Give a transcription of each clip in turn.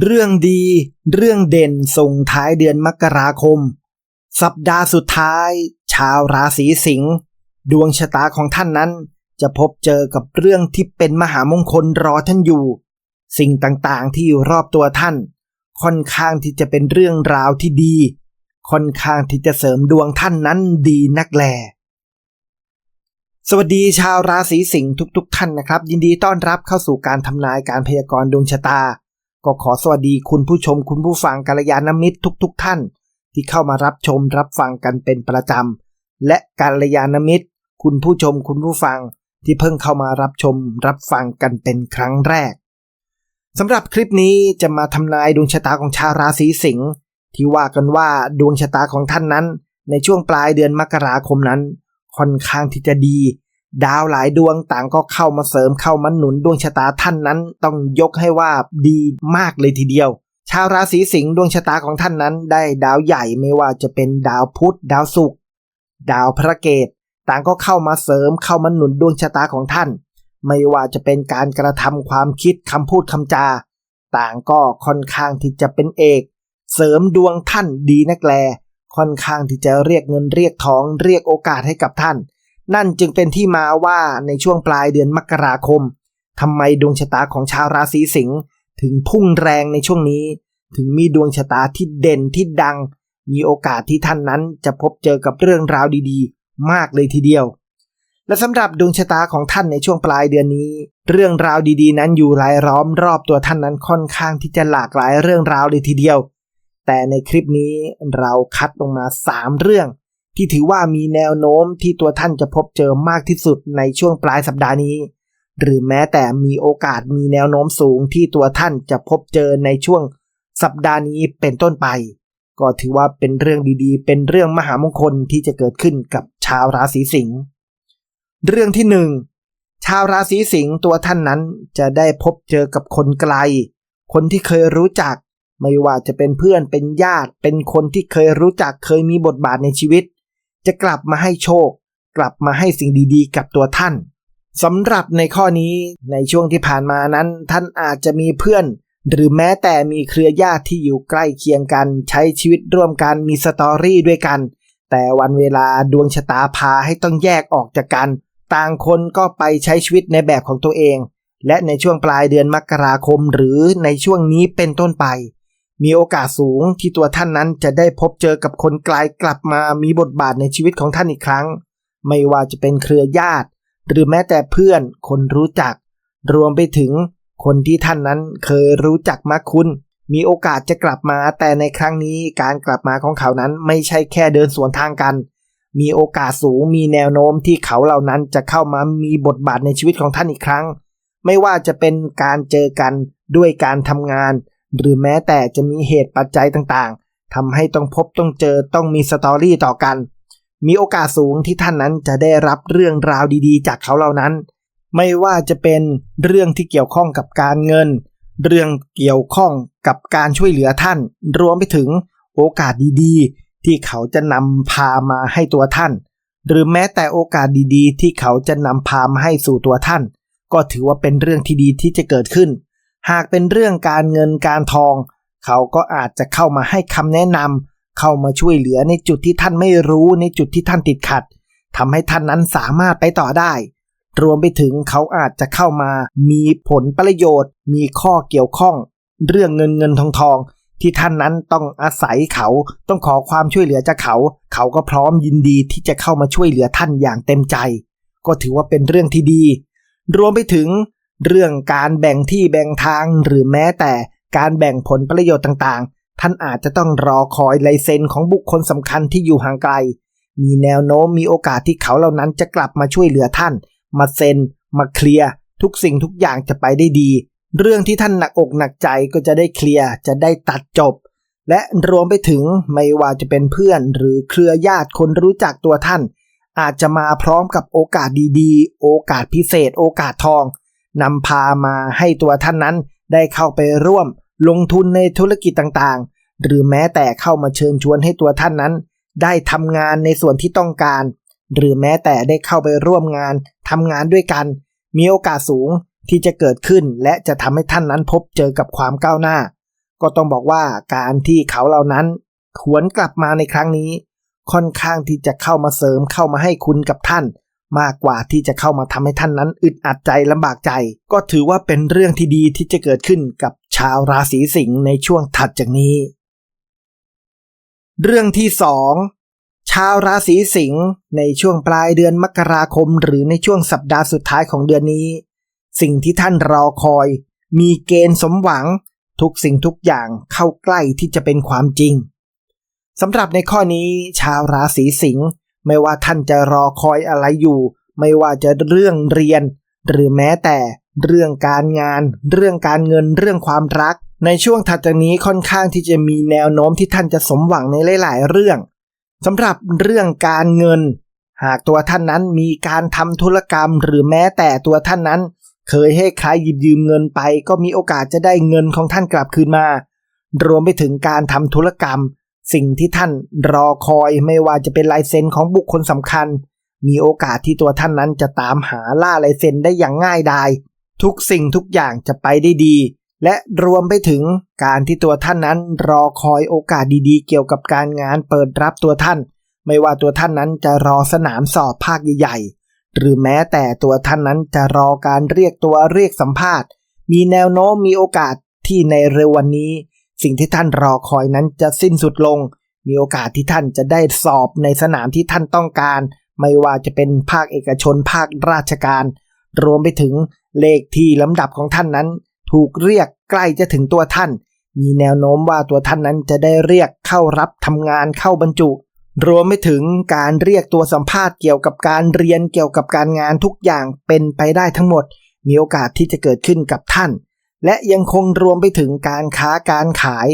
เรื่องดี เรื่องเด่นส่งท้ายเดือนมกราคม สัปดาห์สุดท้าย ชาวราศีสิงห์ดวงชะตาของท่านนั้น จะพบเจอกับเรื่องที่เป็นมหามงคลรอท่านอยู่ สิ่งต่างๆที่อยู่รอบตัวท่าน ค่อนข้างที่จะเป็นเรื่องราวที่ดี ค่อนข้างที่จะเสริมดวงท่านนั้นดีนักแล สวัสดีชาวราศีสิงห์ทุกๆ ท่านนะครับ ยินดีต้อนรับเข้าสู่การทำนายการพยากรณ์ดวงชะตา ก็ขอสวัสดีคุณผู้ชมคุณผู้ฟังกัลยาณมิตรทุกๆท่าน ที่เข้ามารับชมรับฟังกันเป็นประจำ และกัลยาณมิตร คุณผู้ชมคุณผู้ฟังที่เพิ่งเข้ามารับชมรับฟังกันเป็นครั้งแรกสำหรับคลิปนี้จะมาทำนายดวงชะตาของชาวราศีสิงห์ที่ว่ากันว่าดวงชะตาของท่านนั้น ในช่วงปลายเดือนมกราคมนั้น ค่อนข้างที่จะดี ดาวหลายดวงต่างก็เข้ามาเสริมเข้ามาหนุนดวงชะตาท่านนั้น ต้องยกให้ว่าดีมากเลยทีเดียว ชาวราศีสิงห์ดวงชะตาของท่านนั้น ได้ดาวใหญ่ไม่ว่าจะเป็นดาวพุธดาวศุกร์ดาวพระเกตต่างก็เข้ามาเสริมเข้ามาหนุนดวงชะตาของท่าน ไม่ว่าจะเป็นการกระทำความคิดคำพูดคำจา ต่างก็ค่อนข้างที่จะเป็นเอก เสริมดวงท่านดีนักแล ค่อนข้างที่จะเรียกเงินเรียกทองเรียกโอกาสให้กับท่าน นั่นจึงเป็นที่มาว่าในช่วงปลายเดือนมกราคมทำไมดวงชะตาของชาวราศีสิงห์ถึงพุ่งแรงในช่วงนี้ ถึงมีดวงชะตาที่เด่นที่ดัง มีโอกาสที่ท่านนั้นจะพบเจอกับเรื่องราวดีๆ มากเลยทีเดียว และสำหรับดวงชะตาของท่านในช่วงปลายเดือนนี้ เรื่องราวดีๆ นั้นอยู่รายล้อมรอบตัวท่านนั้นค่อนข้างที่จะหลากหลายเรื่องราวเลยทีเดียว แต่ในคลิปนี้เราคัดลงมา 3 เรื่อง ที่ถือว่ามีแนวโน้มที่ตัวท่านจะพบเจอมากที่สุดในช่วงปลายสัปดาห์นี้ หรือแม้แต่มีโอกาสมีแนวโน้มสูงที่ตัวท่านจะพบเจอในช่วงสัปดาห์นี้เป็นต้นไป ก็ถือว่าเป็นเรื่องดีๆ เป็นเรื่องมหามงคลที่จะเกิดขึ้นกับชาวราศีสิงห์เรื่องที่หนึ่งชาวราศีสิงห์ตัวท่านนั้นจะได้พบเจอกับคนไกล คนที่เคยรู้จัก ไม่ว่าจะเป็นเพื่อนเป็นญาติ เป็นคนที่เคยรู้จักเคยมีบทบาทในชีวิต จะกลับมาให้โชค กลับมาให้สิ่งดีๆ กับตัวท่านสำหรับในข้อนี้ในช่วงที่ผ่านมานั้น ท่านอาจจะมีเพื่อน หรือแม้แต่มีเครือญาติที่อยู่ใกล้เคียงกัน ใช้ชีวิตร่วมกันมีสตอรี่ด้วยกัน แต่วันเวลาดวงชะตาพาให้ต้องแยกออกจากกัน ต่างคนก็ไปใช้ชีวิตในแบบของตัวเอง และในช่วงปลายเดือนมกราคมหรือในช่วงนี้เป็นต้นไป มีโอกาสสูงที่ตัวท่านนั้นจะได้พบเจอกับคนไกลกลับมามีบทบาทในชีวิตของท่านอีกครั้ง ไม่ว่าจะเป็นเครือญาติ หรือแม้แต่เพื่อนคนรู้จัก รวมไปถึงคนที่ท่านนั้นเคยรู้จักมาคุณมีโอกาสจะกลับมาแต่ในครั้งนี้การกลับมาของเขานั้นไม่ใช่แค่เดินสวนทางกัน มีโอกาสสูงมีแนวโน้มที่เขาเหล่านั้นจะเข้ามามีบทบาทในชีวิตของท่านอีกครั้ง ไม่ว่าจะเป็นการเจอกันด้วยการทำงาน หรือแม้แต่จะมีเหตุปัจจัยต่างๆทำให้ต้องพบต้องเจอต้องมีสตอรี่ต่อกัน มีโอกาสสูงที่ท่านนั้นจะได้รับเรื่องราวดีๆ จากเขาเหล่านั้น ไม่ว่าจะเป็นเรื่องที่เกี่ยวข้องกับการเงิน เรื่องเกี่ยวข้องกับการช่วยเหลือท่าน รวมไปถึงโอกาสดีๆ ที่เขาจะนำพามาให้ตัวท่าน หรือแม้แต่โอกาสดีๆ ที่เขาจะนำพามาให้สู่ตัวท่าน ก็ถือว่าเป็นเรื่องที่ดีที่จะเกิดขึ้น หากเป็นเรื่องการเงินการทอง เขาก็อาจจะเข้ามาให้คำแนะนำเข้ามาช่วยเหลือในจุดที่ท่านไม่รู้ในจุดที่ท่านติดขัดทำให้ท่านนั้นสามารถไปต่อได้ รวมไปถึงเขาอาจจะเข้ามา มีผลประโยชน์ มีข้อเกี่ยวข้อง เรื่องเงินเงินทองทอง ที่ท่านนั้นต้องอาศัยเขาต้องขอความช่วยเหลือจากเขา เขาก็พร้อมยินดีที่จะเข้ามาช่วยเหลือท่านอย่างเต็มใจ ก็ถือว่าเป็นเรื่องที่ดี รวมไปถึง เรื่องการแบ่งที่แบ่งทางหรือแม้แต่การแบ่งผลประโยชน์ต่างๆ ท่านอาจจะต้องรอคอยลายเซ็นของบุคคลสำคัญที่อยู่ห่างไกล มีแนวโน้มมีโอกาสที่เขาเหล่านั้นจะกลับมาช่วยเหลือท่าน มาเซ็น มาเคลียร์ทุกสิ่งทุกอย่างจะไปได้ดี เรื่องที่ท่านหนักอกหนักใจก็จะได้เคลียร์จะได้ตัดจบ และรวมไปถึงไม่ว่าจะเป็นเพื่อนหรือเครือญาติคนรู้จักตัวท่าน อาจจะมาพร้อมกับโอกาสดีๆ โอกาสพิเศษ โอกาสทอง นำพามาให้ตัวท่านนั้นได้เข้าไปร่วมลงทุนในธุรกิจต่างๆ หรือแม้แต่เข้ามาเชิญชวนให้ตัวท่านนั้น ได้ทำงานในส่วนที่ต้องการ หรือแม้แต่ได้เข้าไปร่วมงานทำงานด้วยกัน มีโอกาสสูงที่จะเกิดขึ้นและจะทำให้ท่านนั้นพบเจอกับความก้าวหน้า ก็ต้องบอกว่าการที่เขาเหล่านั้นขวนกลับมาในครั้งนี้ ค่อนข้างที่จะเข้ามาเสริมเข้ามาให้คุณกับท่าน มากกว่าที่จะเข้ามาทำให้ท่านนั้นอึดอัดใจลำบากใจ ก็ถือว่าเป็นเรื่องที่ดีที่จะเกิดขึ้นกับชาวราศีสิงห์ในช่วงถัดจากนี้ เรื่องที่สองชาวราศีสิงห์ในช่วงปลายเดือนมกราคม หรือในช่วงสัปดาห์สุดท้ายของเดือนนี้ สิ่งที่ท่านรอคอย มีเกณฑ์สมหวัง ทุกสิ่งทุกอย่างเข้าใกล้ที่จะเป็นความจริงสำหรับในข้อนี้ ชาวราศีสิงห์ ไม่ว่าท่านจะรอคอยอะไรอยู่ ไม่ว่าจะเรื่องเรียน หรือแม้แต่เรื่องการงาน เรื่องการเงินเรื่องความรัก ในช่วงถัดจากนี้ค่อนข้างที่จะมีแนวโน้มที่ท่านจะสมหวังในหลาย ๆ เรื่องสำหรับเรื่องการเงิน หากตัวท่านนั้นมีการทำธุรกรรม หรือแม้แต่ตัวท่านนั้น เคยให้ใครหยิบยืมเงินไป ก็มีโอกาสจะได้เงินของท่านกลับคืนมา รวมไปถึงการทำธุรกรรม สิ่งที่ท่านรอคอยไม่ว่าจะเป็นลายเซ็นของบุคคลสำคัญ มีโอกาสที่ตัวท่านนั้นจะตามหาล่าลายเซ็นได้อย่างง่ายดาย ทุกสิ่งทุกอย่างจะไปได้ดี และรวมไปถึงการที่ตัวท่านนั้นรอคอยโอกาสดีๆ เกี่ยวกับการงานเปิดรับตัวท่าน ไม่ว่าตัวท่านนั้นจะรอสนามสอบภาคใหญ่ๆหรือแม้แต่ตัวท่านนั้นจะรอการเรียกตัวเรียกสัมภาษณ์ มีแนวโน้มมีโอกาสที่ในเร็ววันนี้ สิ่งที่ท่านรอคอยนั้นจะสิ้นสุดลง มีโอกาสที่ท่านจะได้สอบในสนามที่ท่านต้องการ ไม่ว่าจะเป็นภาคเอกชนภาคราชการ รวมไปถึงเลขที่ลำดับของท่านนั้น ถูกเรียกใกล้จะถึงตัวท่าน มีแนวโน้มว่าตัวท่านนั้นจะได้เรียกเข้ารับทำงานเข้าบรรจุ รวมไปถึงการเรียกตัวสัมภาษณ์เกี่ยวกับการเรียนเกี่ยวกับการงานทุกอย่างเป็นไปได้ทั้งหมด มีโอกาสที่จะเกิดขึ้นกับท่าน และยังคงรวมไปถึงการค้าการขาย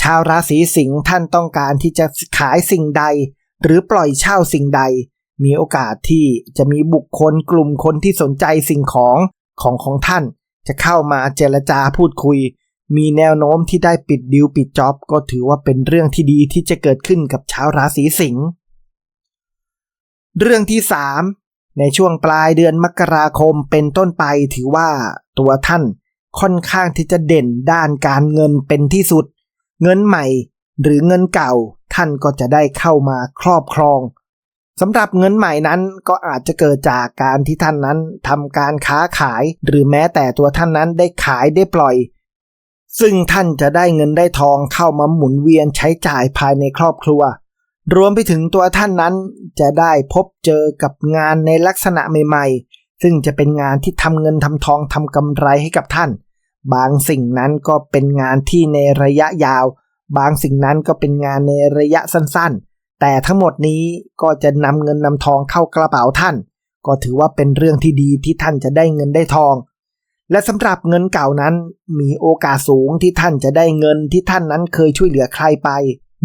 ชาวราศีสิงห์ท่านต้องการที่จะขายสิ่งใด หรือปล่อยเช่าสิ่งใด มีโอกาสที่จะมีบุคคลกลุ่มคนที่สนใจสิ่งของของของท่าน จะเข้ามาเจรจาพูดคุย มีแนวโน้มที่ได้ปิดดิวปิดจ็อบ ก็ถือว่าเป็นเรื่องที่ดีที่จะเกิดขึ้นกับชาวราศีสิงห์เรื่องที่ 3 ในช่วงปลายเดือนมกราคมเป็นต้นไปถือว่าตัวท่าน ค่อนข้างที่จะเด่นด้านการเงินเป็นที่สุด เงินใหม่หรือเงินเก่าท่านก็จะได้เข้ามาครอบครองสำหรับเงินใหม่นั้นก็อาจจะเกิดจากการที่ท่านนั้นทำการค้าขาย หรือแม้แต่ตัวท่านนั้นได้ขายได้ปล่อย ซึ่งท่านจะได้เงินได้ทองเข้ามาหมุนเวียนใช้จ่ายภายในครอบครัว รวมไปถึงตัวท่านนั้นจะได้พบเจอกับงานในลักษณะใหม่ๆ ซึ่งจะเป็นงานที่ทำเงินทำทองทำกำไรให้กับท่าน บางสิ่งนั้นก็เป็นงานที่ในระยะยาว บางสิ่งนั้นก็เป็นงานในระยะสั้นๆ แต่ทั้งหมดนี้ก็จะนำเงินนำทองเข้ากระเป๋าท่าน ก็ถือว่าเป็นเรื่องที่ดีที่ท่านจะได้เงินได้ทอง และสำหรับเงินเก่านั้น มีโอกาสสูงที่ท่านจะได้เงินที่ท่านนั้นเคยช่วยเหลือใครไป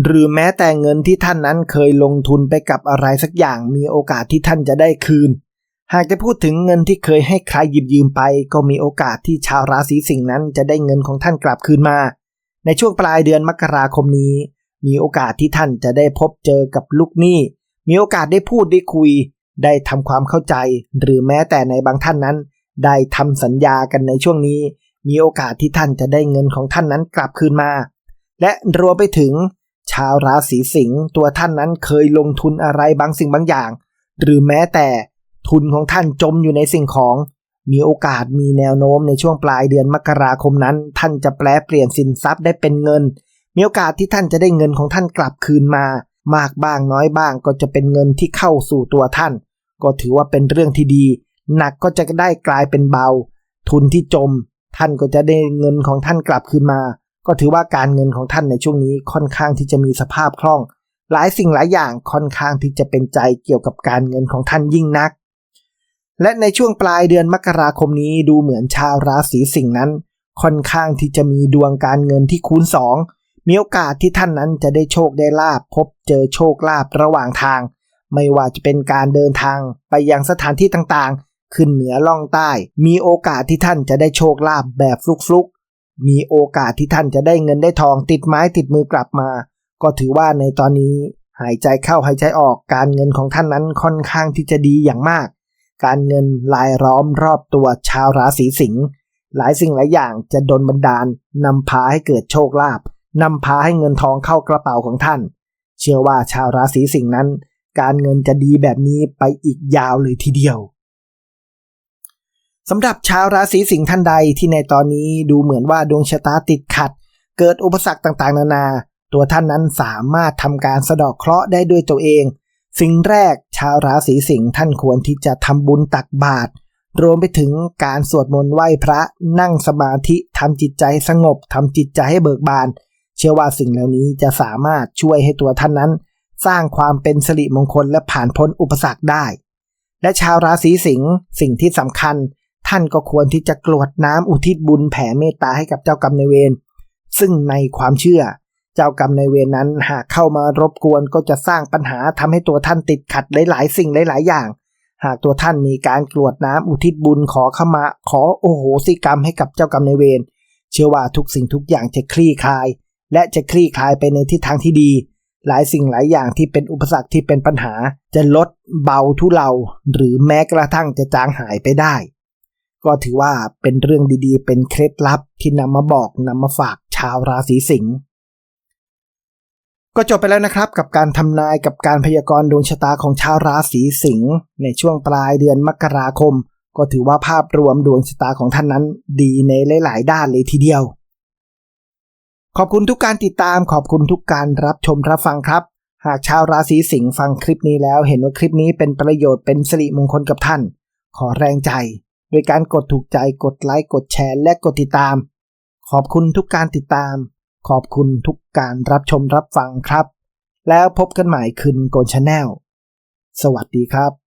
หรือแม้แต่เงินที่ท่านนั้นเคยลงทุนไปกับอะไรสักอย่างมีโอกาสที่ท่านจะได้คืน หากจะพูดถึงเงินที่เคยให้ใครหยิบยืมไป ก็มีโอกาสที่ชาวราศีสิงห์นั้นจะได้เงินของท่านกลับคืนมา ในช่วงปลายเดือนมกราคมนี้ มีโอกาสที่ท่านจะได้พบเจอกับลูกหนี้ มีโอกาสได้พูดได้คุย ได้ทำความเข้าใจ หรือแม้แต่ในบางท่านนั้น ได้ทำสัญญากันในช่วงนี้ มีโอกาสที่ท่านจะได้เงินของท่านนั้นกลับคืนมา และรวมไปถึง ชาวราศีสิงห์ตัวท่านนั้นเคยลงทุนอะไรบางสิ่งบางอย่าง หรือแม้แต่ ทุนของท่านจมอยู่ในสิ่งของ มีโอกาสมีแนวโน้มในช่วงปลายเดือนมกราคมนั้น ท่านจะแปลเปลี่ยนสินทรัพย์ได้เป็นเงิน มีโอกาสที่ท่านจะได้เงินของท่านกลับคืนมา มากบ้างน้อยบ้างก็จะเป็นเงินที่เข้าสู่ตัวท่าน ก็ถือว่าเป็นเรื่องที่ดี หนักก็จะได้กลายเป็นเบา ทุนที่จม ท่านก็จะได้เงินของท่านกลับคืนมา ก็ถือว่าการเงินของท่านในช่วงนี้ค่อนข้างที่จะมีสภาพคล่องหลายสิ่งหลายอย่างค่อนข้างที่จะเป็นใจเกี่ยวกับการเงินของท่านยิ่งนัก และในช่วงปลายเดือนมกราคมนี้ดูเหมือนชาวราศีสิงห์นั้น ค่อนข้างที่จะมีดวงการเงินที่คูณสองมีโอกาสที่ท่านนั้นจะได้โชคได้ลาบพบเจอโชคลาภระหว่างทาง ไม่ว่าจะเป็นการเดินทางไปยังสถานที่ต่างๆ ขึ้นเหนือล่องใต้ มีโอกาสที่ท่านจะได้โชคลาภแบบฟลุกๆ มีโอกาสที่ท่านจะได้เงินได้ทองติดไม้ติดมือกลับมา ก็ถือว่าในตอนนี้ หายใจเข้าหายใจออกการเงินของท่านนั้นค่อนข้างที่จะดีอย่างมาก การเงินลายล้อมรอบตัวชาวราศีสิงห์หลายสิ่งหลายอย่างจะดนบันดาลนำพาให้เกิดโชคลาภนำพาให้เงินทองเข้ากระเป๋าของท่าน เชื่อว่าชาวราศีสิงห์นั้น การเงินจะดีแบบนี้ไปอีกยาวเลยทีเดียวสำหรับชาวราศีสิงห์ท่านใดที่ในตอนนี้ดูเหมือนว่าดวงชะตาติดขัด เกิดอุปสรรคต่างๆ นานา ตัวท่านนั้นสามารถทำการสะดอกเคราะห์ได้ด้วยตัวเอง สิ่งแรกชาวราศีสิงห์ท่านควรที่จะทำบุญตักบาตรรวมไปถึงการสวดมนต์ไหว้พระนั่งสมาธิทำจิตใจสงบทำจิตใจให้เบิกบาน เชื่อว่าสิ่งเหล่านี้จะสามารถช่วยให้ตัวท่านนั้น สร้างความเป็นสิริมงคลและผ่านพ้นอุปสรรคได้ และชาวราศีสิงห์สิ่งที่สำคัญ ท่านก็ควรที่จะกรวดน้ำอุทิศบุญแผ่เมตตาให้กับเจ้ากรรมนายเวรซึ่งในความเชื่อ เจ้ากรรมในเวรนั้นหากเข้ามารบกวนก็จะสร้างปัญหาทำให้ตัวท่านติดขัดหลายๆ สิ่งหลายๆ อย่าง หากตัวท่านมีการกรวดน้ำอุทิศบุญขอขมา ขอโอโหสิกรรมให้กับเจ้ากรรมในเวรเชื่อว่าทุกสิ่งทุกอย่างจะคลี่คลาย และจะคลี่คลายไปในทิศทางที่ดี หลายสิ่งหลายอย่างที่เป็นอุปสรรคที่เป็นปัญหา จะลดเบาทุเลาหรือแม้กระทั่งจะจางหายไปได้ ก็ถือว่าเป็นเรื่องดีๆ เป็นเคล็ดลับที่นำมาบอกนำมาฝากชาวราศีสิงห์ ก็จบไปแล้วนะครับกับการทำนายกับการพยากรณ์ดวงชะตาของชาวราศีสิงห์ในช่วงปลายเดือนมกราคม ก็ถือว่าภาพรวมดวงชะตาของท่านนั้น ดีในหลาย ๆ ด้านเลยทีเดียว ขอบคุณทุกการติดตามขอบคุณทุกการรับชมรับฟังครับ หากชาวราศีสิงห์ฟังคลิปนี้แล้ว เห็นว่าคลิปนี้เป็นประโยชน์เป็นสิริมงคลกับท่าน ขอแรงใจ โดยการกดถูกใจกดไลค์กดแชร์และกดติดตาม ขอบคุณทุกการติดตาม ขอบคุณทุกการรับชมรับฟังครับ แล้วพบกันใหม่คืนโกนชาแนลสวัสดีครับ